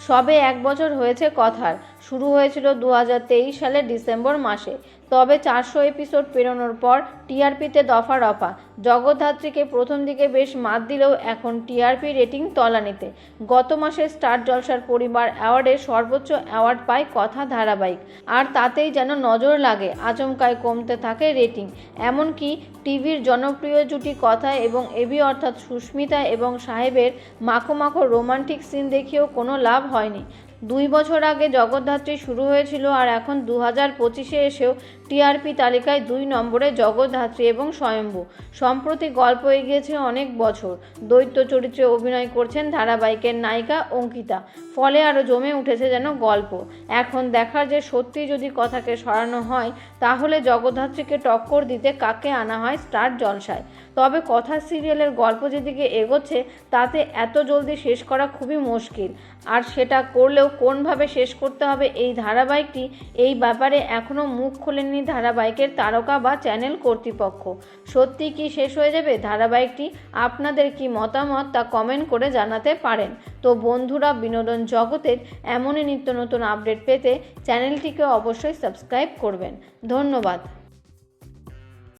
সবে এক বছর হয়েছে কথার। শুরু হয়েছিল দু হাজার তেইশ সালের ডিসেম্বর মাসে। তবে চারশো এপিসোড পেরোনোর পর টিআরপিতে দফা রফা। জগদ্ধাত্রীকে প্রথম দিকে বেশ মাত দিলেও এখন টিআরপি রেটিং তলানিতে। গত মাসে স্টার জলসার পরিবার অ্যাওয়ার্ডে সর্বোচ্চ অ্যাওয়ার্ড পায় কথা ধারাবাহিক। আর তাতেই যেন নজর লাগে, আচমকায় কমতে থাকে রেটিং। এমনকি টিভির জনপ্রিয় জুটি কথা এবং এবি অর্থাৎ সুস্মিতা এবং সাহেবের মাখো মাখো রোমান্টিক সিন দেখিয়েও কোনো লাভ হয়নি। দুই বছর আগে জগদ্ধাত্রী শুরু হয়েছিল আর এখন দু হাজার পঁচিশে এসেও টিআরপি তালিকায় দুই নম্বরে জগদ্ধাত্রী এবং স্বয়ম্ভু। সম্প্রতি গল্প এগিয়েছে অনেক বছর। দৈত্য চরিত্রে অভিনয় করছেন ধারাবাহিকের নায়িকা অঙ্কিতা। ফলে আরও জমে উঠেছে যেন গল্প। এখন দেখার যে সত্যি যদি কথাকে সরানো হয়, তাহলে জগদ্ধাত্রীকে টক্কর দিতে কাকে আনা হয় স্টার জলসায়। তবে কথা সিরিয়ালের গল্প যেদিকে এগোচ্ছে, তাতে এত জলদি শেষ করা খুবই মুশকিল। আর সেটা করলেও কোনভাবে শেষ করতে হবে এই ধারাবাহিকটি, এই ব্যাপারে এখনও মুখ খোলেননি ধারাবাহিকের তারকা বা চ্যানেল কর্তৃপক্ষ। সত্যি কি শেষ হয়ে যাবে ধারাবাহিকটি? আপনাদের কি মতামত তা কমেন্ট করে জানাতে পারেন। তো বন্ধুরা, বিনোদন জগতের এমনই নিত্য নতুন আপডেট পেতে চ্যানেলটিকে অবশ্যই সাবস্ক্রাইব করবেন। ধন্যবাদ।